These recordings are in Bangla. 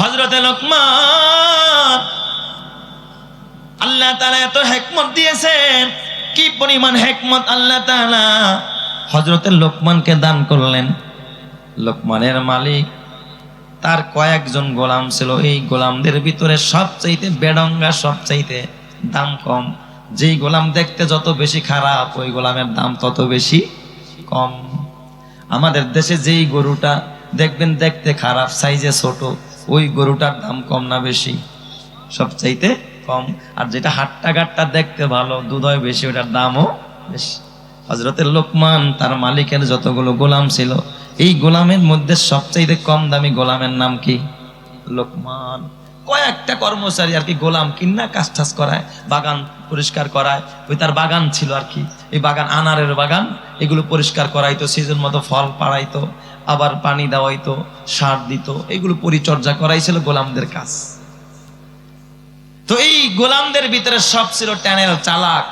হজরতে লোকমান, আল্লাহ তাআলা এত হেকমত দিয়েছেন। কি পরিমাণ হেকমত আল্লাহ তাআলা? হজরতের লোকমানকে দান করলেন। লোকমানের মালিক, তার কয়েকজন গোলাম ছিল। এই গোলামদের ভিতরে সবচাইতে বেডঙ্গা, সবচাইতে দাম কম। যেই গোলাম দেখতে যত বেশি খারাপ, ওই গোলামের দাম তত বেশি কম। আমাদের দেশে যেই গরুটা, দেখবেন দেখতে খারাপ, সাইজে ছোট ওই গরুটার দাম কম না বেশি? সবচাইতে কম। আর যেটা হাট্টা ঘাটটা দেখতে ভালো দুধ হয় বেশি, ওটার দামও বেশি। হজরতের লোকমান, তার মালিকের যতগুলো গোলাম ছিল, এই গোলামের মধ্যে সবচাইতে কম দামি গোলামের নাম কি? লোকমান। কয়েকটা কর্মচারী আর কি গোলাম কিন্না কাজ টাজ করায়, বাগান পরিষ্কার করায়, ওই তার বাগান ছিল আর কি। এই বাগান, আনারের বাগান, এগুলো পরিষ্কার করাইতো, সিজন মতো ফল পাড়াইতো। আবার পানি দেওয়াইতো, সার দিত, এগুলো পরিচর্যা করাইছিল গোলামদের কাজ। তো এই গোলামদের ভিতরে সব ছিল ট্যানেল চালাক,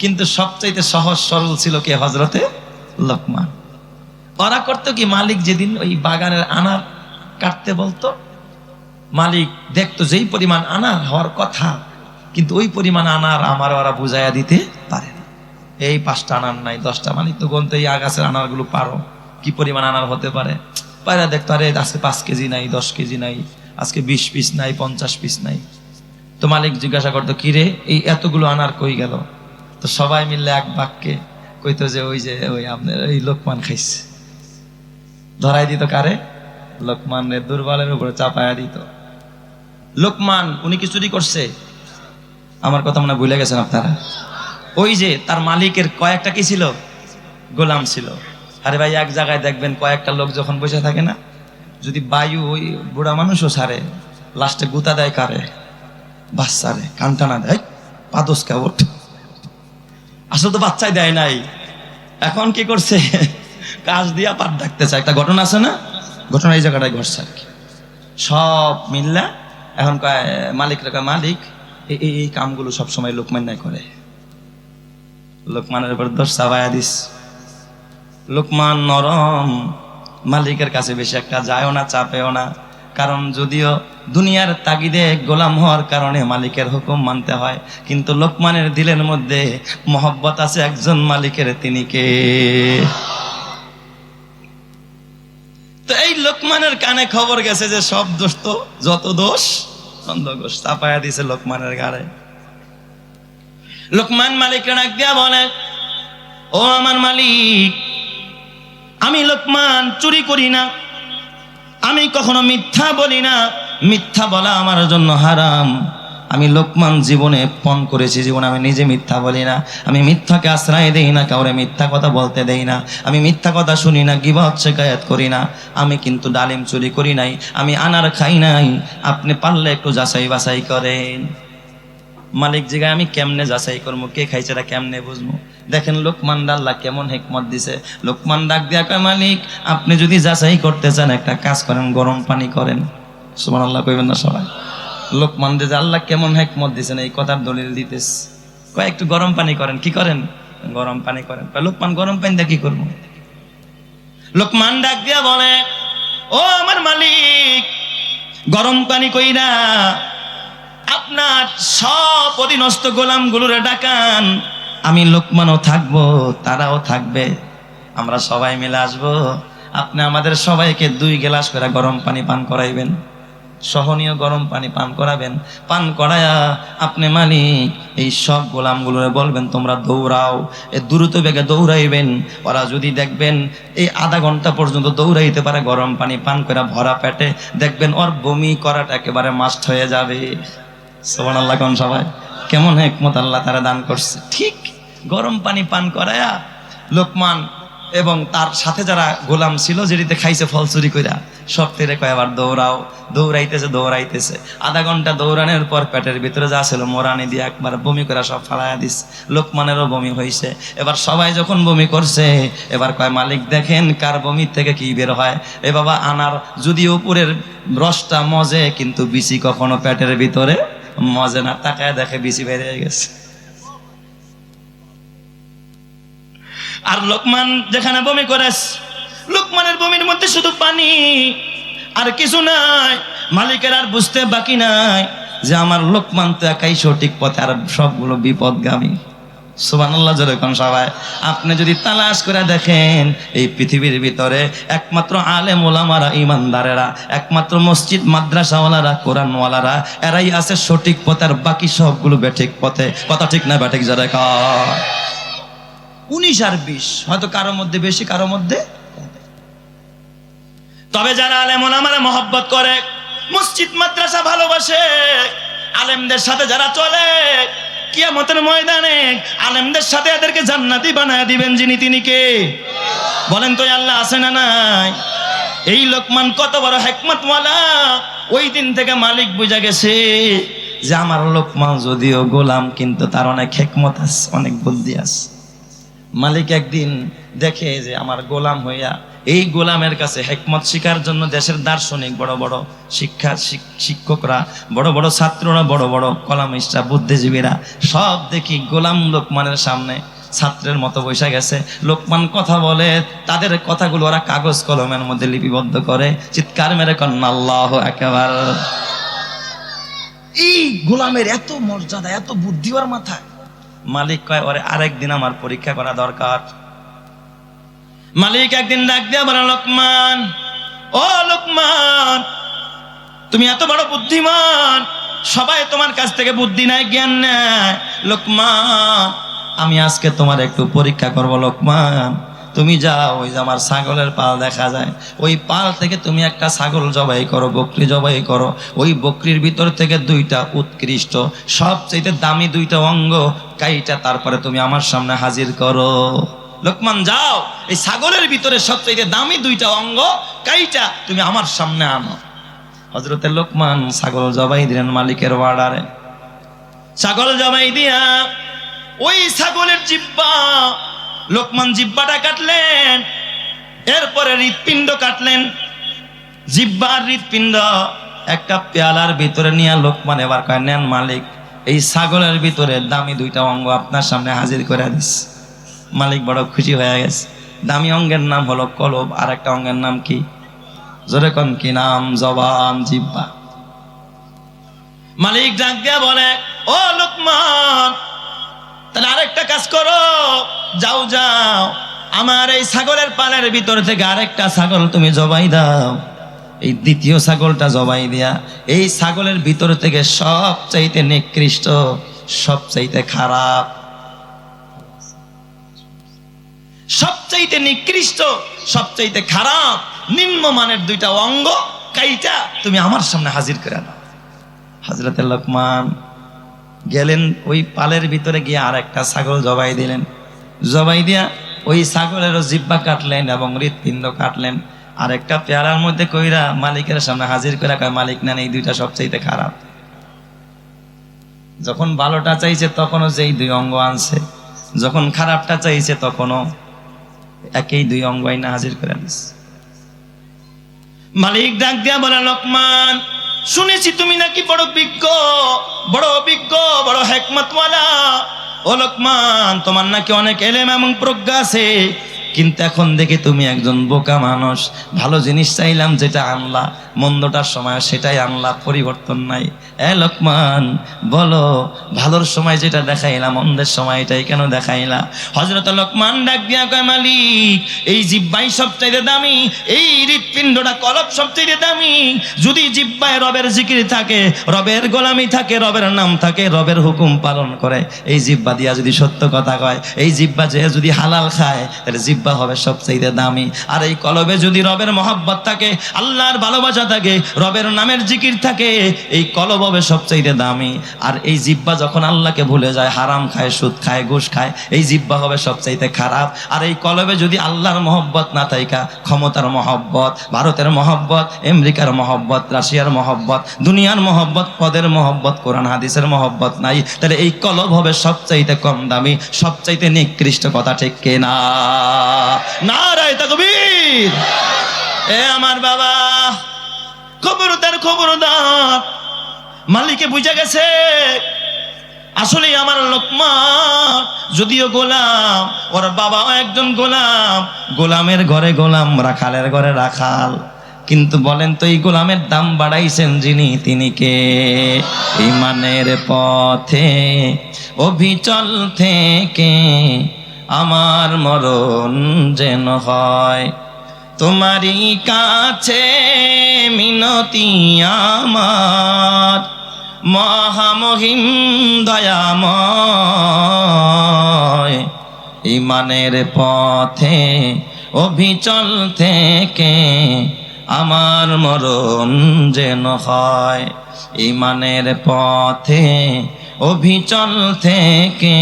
কিন্তু সবচাইতে সহজ সরল ছিল কে? হজরতে লোকমান। ওরা করতো কি, মালিক যেদিন ওই বাগানের আনার কাটতে বলতো, মালিক দেখতো যেই পরিমাণ আনার হওয়ার কথা, কিন্তু ওই পরিমাণ আনার আমার ওরা বুঝাইয়া দিতে পারে না। এই পাঁচটা আনার নাই, দশটা মালিক তো গন্তে এই আগাছের আনারগুলো পারো। কি পরিমাণ আনার হতে পারে? পায়রা দেখতো, আরে আজকে পাঁচ কেজি নাই, দশ কেজি নাই, আজকে বিশ পিস নাই, পঞ্চাশ পিস নাই। তো মালিক জিজ্ঞাসা করতো কিরে এই এতগুলো আনার কই গেল? তো সবাই মিললে এক বাক্যে কইতো যে, ওই যে, ওই আপনার ওই লোকমান খাইছে। ধরাই দিত কারে? লোকমান দুর্বলের উপরে চাপায়া দিত। লোকমান, উনি কি চুরি করছে? আমার কথা মনে ভুলে গেছেন আপনারা। ওই যে, তার মালিকের কয়েকটা কি ছিল? গোলাম ছিল। আরে ভাই, এক জায়গায় দেখবেন কয়েকটা লোক যখন বসে থাকে না, যদি বায়ু ওই বুড়া মানুষও সারে, লাস্টে গুতা দেয় কারে? বাস বাচ্চারে কানটানা দেয়। পাদসকা ওঠ। আসলে তো বাচ্চাই দেয় নাই। এখন কি করছে? কাজ দিয়া পাট ডাকতে চায় একটা ঘটনা আছে না? ঘটনা এই জায়গাটায় ঘটছে আর কি। সব মিল্লা, এখন কয়, মালিক এই, এই- কামগুলো সবসময় লোকমান নাই করে। লোকমানের উপর দোষ চাবায়া দিস। লোকমান নরম। মালিকের কাছে বেশি একটা যায়ও না, চাপেও না। কারণ যদিও দুনিয়ার তাগিদে গোলাম হওয়ার কারণে মালিকের হুকুম মানতে হয়, কিন্তু লোকমানের দিলের মধ্যে মহব্বত আছে একজন মালিকের, তিনি কে? তো এই লোকমানের কানে খবর গেছে যে সব দোষ তো, যত দোষ অন্ধঘোষ চাপায়া দিছে লোকমানের গাড়ে লোকমান মালিকের ডাক দিয়া বলে, ও আমার মালিক আমি লোকমান চুরি করি না। আমি কখনো মিথ্যা বলি না। মিথ্যা বলা আমার জন্য হারাম। আমি লোকমান জীবনে পণ করেছি, জীবনে আমি নিজে মিথ্যা বলি না। আমি মিথ্যাকে আশ্রয় দেই না, কাউরে মিথ্যা কথা বলতে দেই না। আমি মিথ্যা কথা শুনি না, গিবত শেখায়াত করি না। আমি কিন্তু ডালিম চুরি করি নাই। আমি আনার খাই নাই। আপনি পারলে একটু যাচাই বাছাই করেন। মালিক জিগায়, আমি কেমনে যাচাই করব কে খাইছে কেমনে বুঝব দেখেন লোকমান আল্লাহ কেমন হেকমত দিছে। লোকমান ডাক দিয়া কয়, মালিক, আপনি যদি যাচাই করতে চান, একটা কাজ করেন, গরম পানি করেন। সুমান আল্লাহ কইবেন না সবাই। লোকমান যে, আল্লাহ কেমন হেকমত দিছেন, এই কথার দলিল দিতেস। কয়, একটু গরম পানি করেন। কি করেন? গরম পানি করেন। লোকমান, গরম পানি দিয়ে কি করব লোকমান ডাক দিয়া বলে, ও আমার মালিক, গরম পানি কইরা আপনার সব অধীনস্থ গোলামগুলোরে ডাকান। আমি লোকমানও থাকব, তারাও থাকবে। আমরা সবাই মিলে আসব। আপনি আমাদের সবাইকে দুই গ্লাস করে গরম পানি পান করাইবেন। সহনীয় গরম পানি পান করাবেন। পান করায়া আপনি মালিক, এই সব গোলামগুলোরে বলবেন, তোমরা দৌড়াও। এ দ্রুত বেগে দৌড়াইবেন। ওরা যদি দেখবেন এই আধা ঘণ্টা পর্যন্ত দৌড়াইতে পারে, গরম পানি পান করে ভরা পেটে, দেখবেন ওর বমি করাটা একেবারে মাস্ট হয়ে যাবে। সোমান আল্লাহ কোন সবাই? কেমন হেকমত আল্লাহ তারা দান করছে? ঠিক গরম পানি পান করায়া লোকমান এবং তার সাথে যারা গোলাম ছিল, যেটিতে খাইছে ফল চুরি কইরা সব তেরে কয়, আবার দৌড়াও। দৌড়াইতেছে দৌড়াইতেছে। আধা ঘণ্টা দৌড়ানোর পর পেটের ভিতরে যা ছিল মোরানি দিয়ে একবার বমি করে সব ফালাইয়া দিস। লোকমানেরও বমি হয়েছে এবার সবাই যখন বমি করছে, এবার কয়, মালিক, দেখেন কার বমির থেকে কি বের হয়? এ বাবা, আনার যদি উপরের রসটা মজে, কিন্তু বিচি কখনো পেটের ভিতরে মজে না তাকায় দেখে বিচি বেরিয়ে গেছে। আর লোকমান যেখানে বমি করেস লোকমানের বমির মধ্যে শুধু পানি, আর কিছু নাই। মালিকের আর বুঝতে বাকি নাই যে আমার লোকমান তো একাই সঠিক পথে, আর সবগুলো বিপদগামী। আপনি যদি তালাশ করে দেখেন, এই পৃথিবীর ভিতরে একমাত্র আলেম ওলামারা, ইমানদারেরা, একমাত্র মসজিদ মাদ্রাসাওয়ালারা, কোরআনওয়ালারা, এরাই আছে সঠিক পথে আর বাকি সবগুলো বেঠিক পথে। কথা ঠিক না বেঠিক কয়? উনিশ আর বিশ, হয়তো কারোর মধ্যে বেশি, কারোর মধ্যে তবে যারা আলেম ওলামারা মহব্বত করে, মসজিদ মাদ্রাসা ভালোবাসে, আলেমদের সাথে যারা চলে কিয়ামতের ময়দানে আলেমদের সাথে এদেরকে জান্নাতি বানায় দিবেন যিনি, তিনি কে? বলেন তো আল্লাহ আছে না নাই? এই লোকমান কত বড় হেকমতওয়ালা। ওই দিন থেকে মালিক বুঝা গেছে যে আমার লোকমান যদিও গোলাম, কিন্তু তার অনেক হেকমত আছে, অনেক বুদ্ধি আছে। মালিক একদিন দেখে যে আমার গোলাম হইয়া এই গোলামের কাছে হেকমত শিকার জন্য দেশের দার্শনিক, বড় বড় শিক্ষা শিক্ষকরা, বড় বড় ছাত্ররা, বড় বড় কলামিস্টরা, বুদ্ধিজীবীরা, সব দেখি গোলাম লোকমানের সামনে ছাত্রের মতো বসে গেছে। লোকমান কথা বলে, তাদের কথাগুলো ওরা কাগজ কলমের মধ্যে লিপিবদ্ধ করে, চিৎকার মেরে কন্যা আল্লাহ একেবারে এই গোলামের এত মর্যাদা, এত বুদ্ধি ওর মাথায়। মালিক কয়, ওরে আরেক দিন আমার পরীক্ষা করা দরকার। মালিক একদিন ডাক দিয়া বলে, লোকমান, ও লোকমান, তুমি এত বড় বুদ্ধিমান, সবাই তোমার কাছ থেকে বুদ্ধি নাই, জ্ঞান নেয় লোকমান, আমি আজকে তোমার একটু পরীক্ষা করব, লোকমান। তুমি যাও, ওই যে আমার ছাগলের পাল দেখা যায়। ওই পাল থেকে তুমি একটা ছাগল জবাই করো, বকরি জবাই করো। ওই বকরির ভিতর থেকে দুইটা উৎকৃষ্ট সবচেয়ে দামি দুইটা অঙ্গ, কাইটা তারপরে তুমি আমার সামনে হাজির করো। লোকমান, যাও। এই ছাগলের ভিতরে সবচেয়ে দামি দুইটা অঙ্গ, কাইটা তুমি আমার সামনে আনো। হজরতে লোকমান ছাগল জবাই দিলেন মালিকের ওয়ার্ডারে। ছাগল জবাই দিয়া ওই ছাগলের জিব্বা, লোকমান জিব্বাটা কাটলেন, এরপরে হৃৎপিণ্ড কাটলেন। জিব্বা আর হৃৎপিণ্ড একটা পেয়ালার ভিতরে নিয়ে লোকমান এবার কয়, নেন মালিক, এই ছাগলের ভিতরে দামি দুইটা অঙ্গ আপনার সামনে হাজির করে দিস। মালিক বড় খুশি হয়ে গেছে। দামি অঙ্গের নাম হলো কলব আর একটা অঙ্গের নাম কি? জোরে কন কি নাম? জবান জিব্বা। মালিক ডাক দিয়া বলে, ও লোকমান, তাহলে আরেকটা কাজ করো। যাও যাও। আমার এই ছাগলের পালের ভিতর থেকে আরেকটা ছাগল তুমি জবাই দাও। এই দ্বিতীয় ছাগলটা জবাই দিয়া, এই ছাগলের ভিতর থেকে সব চাইতে নিকৃষ্ট সব চাইতে খারাপ সবচাইতে নিকৃষ্ট, সবচাইতে খারাপ, নিম্নমানের দুইটা অঙ্গ কাইটা তুমি আমার সামনে হাজির করে দাও হাজরতের লোকমান গেলেন, ওই পালের ভিতরে গিয়ে আর একটা ছাগল জবাই দিলেন। জবাই দিয়া ওই ছাগলেরও জিব্বা কাটলেন এবং হৃৎপিণ্ড কাটলেন। আর একটা পেয়ারার মধ্যে কইরা মালিকের সামনে হাজির করে কয়, মালিক নেন এই দুইটা সবচাইতে খারাপ। যখন ভালোটা চাইছে তখনও যেই দুই অঙ্গ আনছে। যখন খারাপটা চাইছে তখনও একই দুই অঙ্গ আইনা হাজির করে আনিস। মালিক ডাক দিয়া বলে, লোকমান, শুনেছি তুমি নাকি বড় বিজ্ঞ, বড় অভিজ্ঞ, বড় হেকমতওয়ালা। ও লোকমান, তোমার নাকি অনেক এলেম এবং প্রজ্ঞা আছে, কিন্তু এখন দেখে তুমি একজন বোকা মানুষ। ভালো জিনিস চাইলাম যেটা আনলা। মন্দটার সময় সেটাই আনলা, পরিবর্তন নাই। এ লোকমান, বলো, ভালোর সময় যেটা দেখাইলাম মন্দের সময় এটাই কেন দেখাইলা? হজরত লোকমান ডাক দিয়া কয়, মালিক, এই জিব্বাই সবচাইতে দামি, এই হৃৎপিণ্ডটা কলব সবচাইতে দামি। যদি জিব্বায় রবের জিকির থাকে, রবের গোলামি থাকে, রবের নাম থাকে, রবের হুকুম পালন করে, এই জিব্বা দিয়া যদি সত্য কথা কয়, এই জিব্বা যে যদি হালাল খায়, তাহলে জিব্বা হবে সবচাইতে দামি। আর এই কলবে যদি রবের মহাব্বত থাকে, আল্লাহর ভালোবাসা থাকে, রবের নামের জিকির থাকে, এই কলব হবে সবচাইতে দামি। আর এই জিব্বা যখন আল্লাহকে ভুলে যায়, হারাম খায়, সুদ খায়, ঘুষ খায়, এই জিব্বা হবে সবচাইতে খারাপ। আর এই কলবে যদি আল্লাহর মহব্বত না থাইকা, ক্ষমতার মহব্বত, ভারতের মহব্বত, আমেরিকার মহব্বত, রাশিয়ার মহব্বত, দুনিয়ার মহব্বত, পদের মহব্বত, কোরআন, হাদিসের মহব্বত নাই, তাহলে এই কলব হবে সবচাইতে কম দামি, সবচাইতে নিকৃষ্ট কথা ঠিক কিনা না? রায় তকবীর! এ আমার বাবা! খবরদার খবরদার মালিকে বুঝা গেছে, আসলে আমার লোকমান যদিও গোলাম, ওর বাবাও একজন গোলাম, গোলামের ঘরে গোলাম, রাখালের ঘরে রাখাল। কিন্তু বলেন তো, এই গোলামের দাম বাড়াইছেন যিনি, তিনি কে? ইমানের পথে অভিচল থেকে আমার মরণ যেন হয়। তোমারই কাছে মিনতি আমার। মহামহিম দয়াময়, ইমানের পথে, অভিচল থেকে আমার মরণ যেন হয়। ইমানের পথে, অভিচল থেকে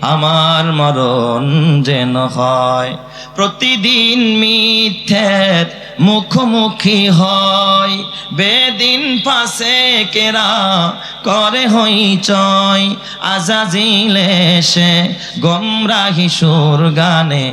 আমার মরণ যেন হয়। প্রতিদিন মিথ্যের মুখোমুখি হয়। বেদিন পাশে কেরা করে হই চয়। আজাজিলে সে গমরাহি সুর গানে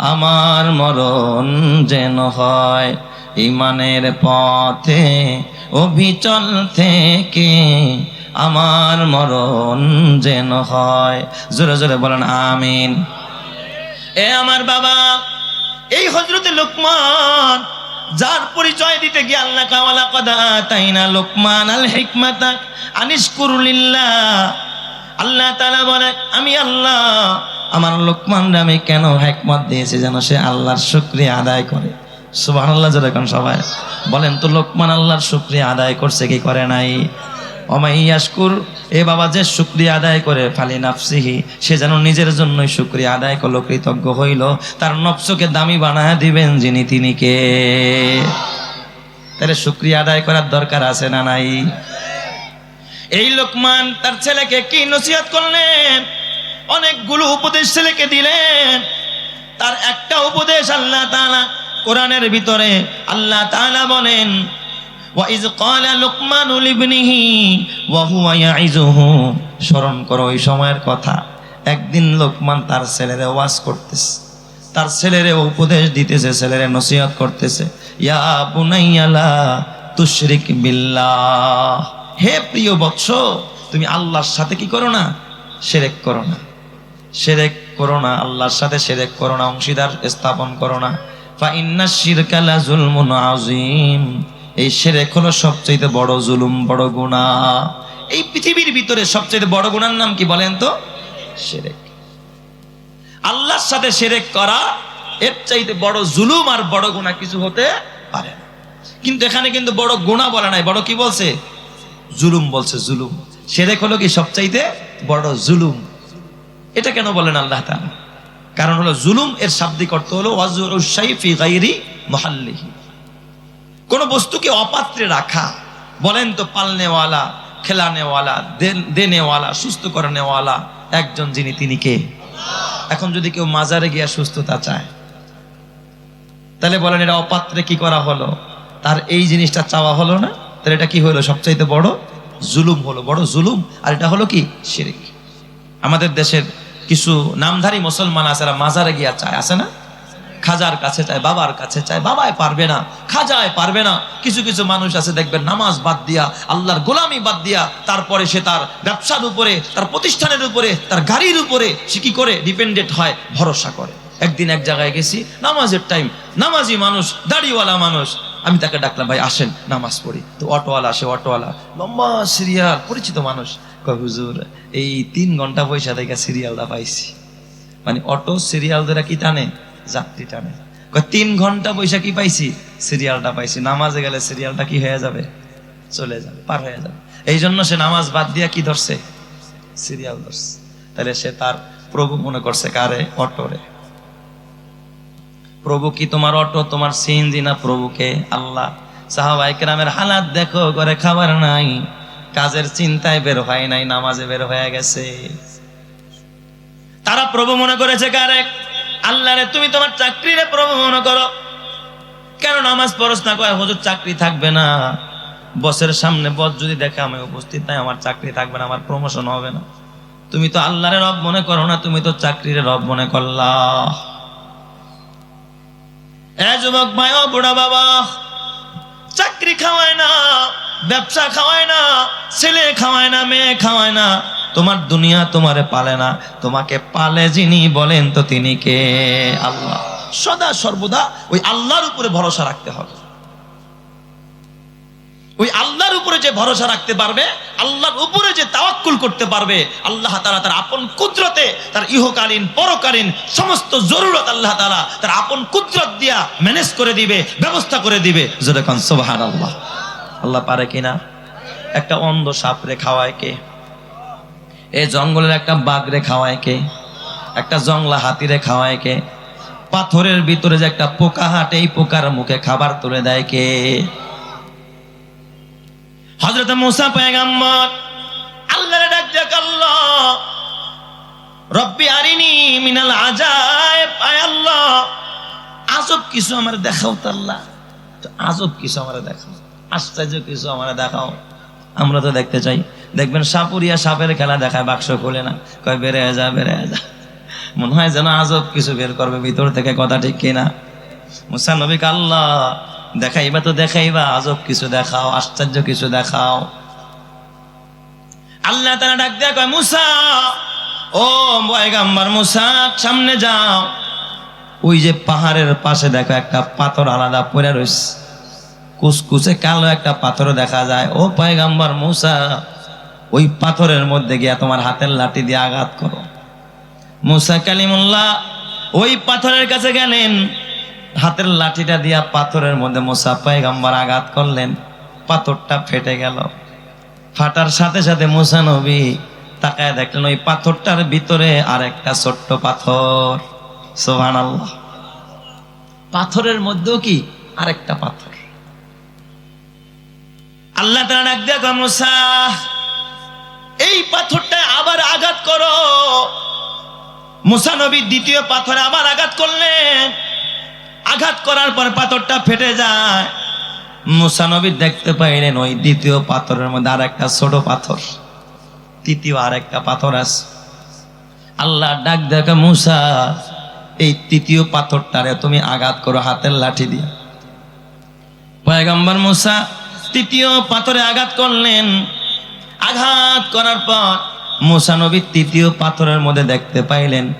আমার মরণ যেন হয় ইমানের পথে অভিচল থেকে আমার মরণ যেন হয়। জোরে জোরে বলেন, আমিন। এ আমার বাবা, এই হজরতে লোকমান, যার পরিচয় দিতে গিয়ে আল্লাহ কাওয়ালা কদা তাই না লোকমান আল হিকমাতা আনিস কুরুলিল্লাহ আল্লাহ তালা বলে, আমি আল্লাহ আমার লোকমান আমি কেন হেকমত দিয়েছি যেন সে আল্লাহর শুক্রিয়া আদায় করে? সুবাহ আল্লাহ যেরকম সবাই। বলেন তো, লোকমান আল্লাহর শুক্রিয়া আদায় করছে কি করে নাই? অমাইয়াসকুর এ বাবা যে শুক্রিয়া আদায় করে, ফালি নাফসিহি, সে যেন নিজের জন্যই শুক্রিয়া আদায় করল, কৃতজ্ঞ হইল। তার নফসকে দামি বানায় দিবেন যিনি তিনি কে? তাহলে শুক্রিয়া আদায় করার দরকার আছে না নাই? এই লোকমান তার ছেলেকে কি নসিহত করলেন? অনেকগুলো উপদেশ ছেলেকে দিলেন। তার একটা উপদেশ আল্লাহ তাআলা কোরআনের ভিতরে আল্লাহ তাআলা বলেন ওয়াইজ ক্বালা লুকমানু লিবনিহি ওয়া হুয়া ইয়াইজুহু স্মরণ করো ওই সময়ের কথা। একদিন লোকমান তার ছেলেরে ওয়াজ করতেছে। তার ছেলেরে উপদেশ দিতেছে, ছেলেরে নসিহত করতেছে। ইয়া বুনাইয়ালা তুশরিক বিল্লাহ। হে প্রিয় বৎস, তুমি আল্লাহর সাথে কি করো না? সেরেক করো না। সেরেক করো না, আল্লাহর সাথে সেরেক করো না, অংশীদার স্থাপন করো না। ফা ইন্না শিরকালা জুলমুন আজিম এই সেরেক হলো সবচেয়ে বড় জুলুম, বড় গুণা এই পৃথিবীর ভিতরে সবচেয়ে বড় গুণার নাম কি বলেন তো? সেরেক। আল্লাহর সাথে সেরেক করা, এর চাইতে বড় জুলুম আর বড় গুণা কিছু হতে পারে না। কিন্তু এখানে কিন্তু বড় গুণা বলে নাই, বড় কি বলছে? জুলুম বলছে, জুলুম। সেরেক হলো কি সবচাইতে বড় জুলুম? এটা কেন বলেন আল্লাহ তাআলা? কারণ হলো জুলুম এর শাব্দিক অর্থ হলো গাইরি মুহাল্লিহি। কোন বস্তুকে অপাত্রে রাখা, বলেন তো পালনেওয়ালা, খেলানেওয়ালা দেনেওয়ালা, সুস্থ করানেওয়ালা, একজন যিনি তিনি কে? এখন যদি কেউ মাজারে গিয়া সুস্থতা চায়, তাহলে বলেন এটা অপাত্রে কি করা হলো? তার এই জিনিসটা চাওয়া হলো না? তাহলে এটা কি হলো? সবচাইতে বড় জুলুম হলো। বড় জুলুম, আর এটা হলো কি? শিরিক। আমাদের দেশের কিছু নামধারী মুসলমান আছে মাজারে গিয়া চায়, আছে না? খাজার কাছে চায়, বাবার কাছে চায়, বাবায় পারবে না, খাজায় পারবে না। কিছু কিছু মানুষ আছে, দেখবেন নামাজ বাদ দিয়া, আল্লাহর গোলামি বাদ দিয়া, তারপরে সে তার ব্যবসার উপরে, তার প্রতিষ্ঠানের উপরে, তার গাড়ির উপরে, সে কি করে? ডিপেন্ডেন্ট হয়, ভরসা করে। একদিন এক জায়গায় গেছি, নামাজের টাইম নামাজি মানুষ, দাড়িওয়ালা মানুষ আমি তাকে ডাকলাম, ভাই, আসেন, নামাজ পড়ি। তো অটোওয়ালা আসে অটোওয়ালা, লম্বা সিরিয়াল, পরিচিত মানুষ হুজুর, এই তিন ঘণ্টা পয়সা থেকে সিরিয়ালটা পাইছি। মানে অটো সিরিয়াল ধরে কি টানে? যাত্রী টানে। তিন ঘণ্টা পয়সা কি পাইছি? সিরিয়ালটা পাইছি। নামাজে গেলে সিরিয়ালটা কি হয়ে যাবে? চলে যাবে, পার হয়ে যাবে। এই জন্য সে নামাজ বাদ দিয়া কি ধরছে? সিরিয়াল ধরছে। তাহলে সে তার প্রভু মনে করছে কারে? অটোরে। প্রভু কি তোমার অটো, তোমার সিএনজি না প্রভুকে আল্লাহ সাহাবাই কেরামের হালাত দেখো, ঘরে খাবার নাই, কাজের চিন্তায় বের হয় নাই, নামাজে বের হয়ে গেছে। তারা প্রভু মনে করেছে কারে আল্লাহ রে, তুমি তোমার চাকরিরে প্রভু মনে করো। কেন নামাজ পড়স না? কয়, হুজুর, চাকরি থাকবে না। বসের সামনে বস যদি দেখে আমি উপস্থিত নাই আমার চাকরি থাকবে না, আমার প্রমোশন হবে না। তুমি তো আল্লাহরে রব মনে করো না, তুমি তো চাকরির রব মনে করলা। এ যুবক ভাই, ও বুড়া বাবা, চাকরি খাওয়ায় না, ব্যবসা খাওয়ায় না, ছেলে খাওয়ায় না, মেয়ে খাওয়ায় না, তোমার দুনিয়া তোমারে পালে না। তোমাকে পালে যিনি বলেন তো তিনি কে? আল্লাহ। সদা সর্বদা ওই আল্লাহর উপরে ভরসা রাখতে হবে। ওই আল্লাহর উপরে যে ভরসা রাখতে পারবে, আল্লাহর উপরে যে তাওয়াক্কুল করতে পারবে, আল্লাহ তাআলা তার আপন কুদরতে, তার ইহকালীন, পরকালীন সমস্ত জরুরত আল্লাহ তাআলা তার আপন কুদরত দিয়া ম্যানেজ করে দিবে, ব্যবস্থা করে দিবে। জোরে কান, সুবহানাল্লাহ। আল্লাহ পারে কিনা? একটা অন্ধ সাপরে খাওয়ায় কে? এই জঙ্গলের একটা বাঘরে খাওয়ায় কে? একটা জংলা হাতিরে খাওয়ায় কে? পাথরের ভিতরে যে একটা পোকা হাটে, এই পোকার মুখে খাবার তুলে দেয় কে? হজরত মুসা পেগাম্বর আল্লাহরে ডাক ডাক আল্লাহ রব্বি আরিনি মিনাল আয় আল্লাহ, আজব কিছু আমার দেখাও তো আল্লাহ। আজব কিছু আমার দেখাও, আশ্চর্য কিছু আমার দেখাও। আমরা তো দেখতে চাই। দেখবেন সাপুরিয়া সাপের খেলা দেখায়, বাক্স খোলে না। কয় বেড়ে যা বেড়ে যা। মনে হয় যেন আজব কিছু বের করবে, ভিতর থেকে কথা ঠিক কিনা। মুসা নবীকে আল্লাহ দেখাইবা তো দেখাইবা, আজব কিছু দেখাও, আশ্চর্য কিছু দেখাও। আল্লাহ তারা ডাক দেয়া কয়, মুসা, ও বয়গাম্বার মুসা, সামনে যাও। ওই যে পাহাড়ের পাশে দেখো একটা পাথর আলাদা পড়ে রয়েছে কুসকুসে কালো একটা পাথর দেখা যায়। ও পয়গাম্বার মুসা, ওই পাথরের মধ্যে গিয়া তোমার হাতের লাঠি দিয়ে আঘাত করো। মুসা কালিমুল্লাহ, ওই পাথরের কাছে গেলেন হাতের লাঠিটা দিয়া পাথরের মধ্যে মুসা পয়গাম্বার আঘাত করলেন, পাথরটা ফেটে গেল। ফাটার সাথে সাথে মুসা নবী তাকায় দেখলেন, ওই পাথরটার ভিতরে আর একটা ছোট্ট পাথর। সোহান আল্লাহ পাথরের মধ্যেও কি আরেকটা পাথর? আল্লাহ মুসা, এই পাথরটা আবার আঘাত করো। মুসা নবী দ্বিতীয় পাথরে আবার আঘাত করলেন। আঘাত করার পর পাথরটা ফেটে যায়। মুসা নবী দেখতে পাইলেন ওই দ্বিতীয় পাথরের মধ্যে আর একটা ছোট পাথর। তৃতীয় আর একটা পাথর আছে। আল্লাহ ডাক দেখে মুসা, এই তৃতীয় পাথরটারে তুমি আঘাত করো হাতের লাঠি দিয়ে। পয়গম্বর মুসা তৃতীয় পাথরে আঘাত করলেন। আঘাত করার পর মুসা নবী তৃতীয় পাথরের মধ্যে দেখতে পাইলেন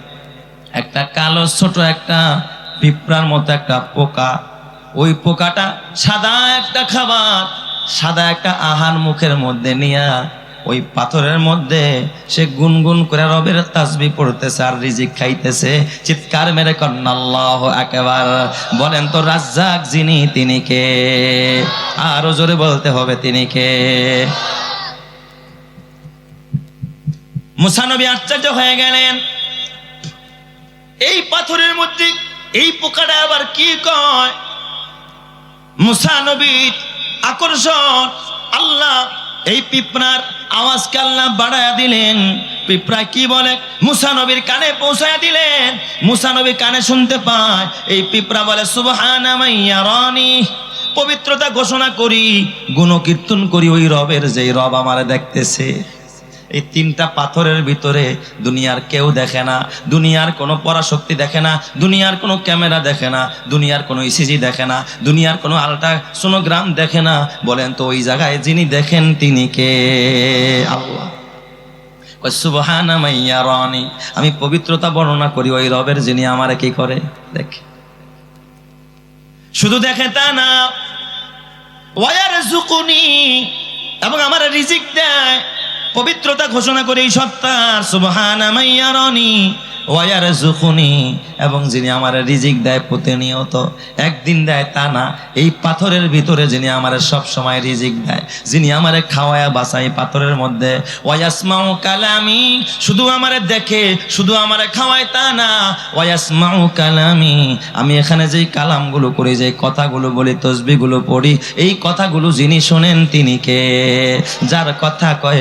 একটা কালো ছোট একটা পিঁপড়ার মতো একটা পোকা। ওই পোকাটা সাদা একটা খাবার, সাদা একটা আহার মুখের মধ্যে নিয়া ওই পাথরের মধ্যে সে গুনগুন করে রবের তাসবি পড়তেছে আর রিজিক খাইতেছে। চিৎকার মেরে কন্নাল্লাহ একেবার বলেন তো রাজ্জাক যিনি, তিনি কে? আরও জোরে বলতে হবে, তিনি কে? মুসানবী আশ্চর্য হয়ে গেলেন। এই পাথরের মধ্যে এই পোকাটা আবার কি কয়? মুসানবীর আকর্ষণ। আল্লাহ এই পিঁপড়ার আওয়াজকে আল্লাহ বাড়ায়া দিলেন। পিঁপড়া কি বলে? মুসানবীর কানে পৌঁছায়া দিলেন। মুসানবী কানে শুনতে পায়। এই পিঁপড়া বলে সুবহানামাইয়ারানি পবিত্রতা ঘোষণা করি, গুণকীর্তন করি, ওই রবের যেই রব আমার দেখতেছে। এই তিনটা পাথরের ভিতরে দুনিয়ার কেউ দেখে না, দুনিয়ার কোনো পরাশক্তি দেখে না, দুনিয়ার কোনো ক্যামেরা দেখে না, দুনিয়ার কোনো ইসিজি দেখে না, দুনিয়ার কোনো আলট্রা সোনোগ্রাম দেখে না। বলেন তো ওই জায়গায় যিনি দেখেন তিনি কে? আল্লাহ। আমি পবিত্রতা বর্ণনা করি, ওই রবের যিনি আমারে কি করে? দেখে। শুধু দেখে তা না ওয়ার এবং আমার রিজিক দেয়। পবিত্রতা ঘোষণা করে এই সত্তার সুবহানা মাইয়ারনি ওয়ার জুকুনি এবং যিনি আমার রিজিক দেয় প্রতিনিয়ত, একদিন দেয় তা না, এই পাথরের ভিতরে যিনি আমার সব সময় রিজিক দেয়, যিনি আমার খাওয়ায়া বাসাই পাথরের মধ্যে। ওয়াসমাউ কালামি, শুধু আমারে দেখে, শুধু আমারে খাওয়ায় তা না ওয়াসমাউ কালামি। আমি এখানে যেই কালামগুলো করি যে কথাগুলো বলি তসবিগুলো পড়ি, এই কথাগুলো যিনি শোনেন তিনি কে? যার কথা কয়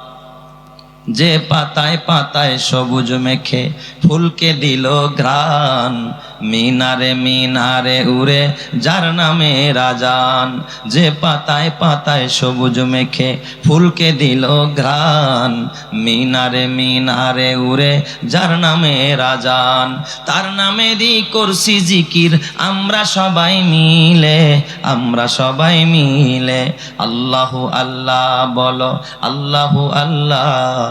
যে পাতায় পাতায় সবুজ মেখে ফুলকে দিল ঘ্রাণ। মিনারে মিনারে উড়ে যার নামে রাজান। যে পাতায় পাতায় সবুজ মেখে ফুলকে দিল ঘ্রাণ। মিনারে মিনারে উড়ে যার নামে রাজান। তার নামেরই করছি জিকির, আমরা সবাই মিলে, আমরা সবাই মিলে। আল্লাহু আল্লাহ বলো, আল্লাহু আল্লাহ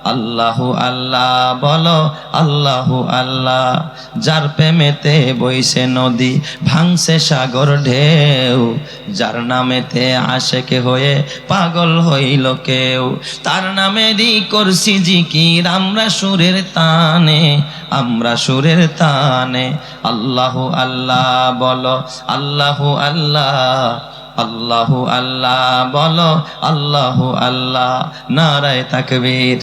আল্লাহু আল্লাহ বলো, আল্লাহু আল্লাহ। যার প্রেমেতে বইছে নদী, ভাঙছে সাগর ঢেউ। যার নামেতে আশেকে হয়ে পাগল হইল কেউ। তার নামেরই করছি জিকির, আমরা সুরের তানে, আমরা সুরের তানে। আল্লাহু আল্লাহ বলো, আল্লাহু আল্লাহ। আল্লাহু আল্লাহ বলো, আল্লাহু আল্লাহ। নারায় তাকবীর।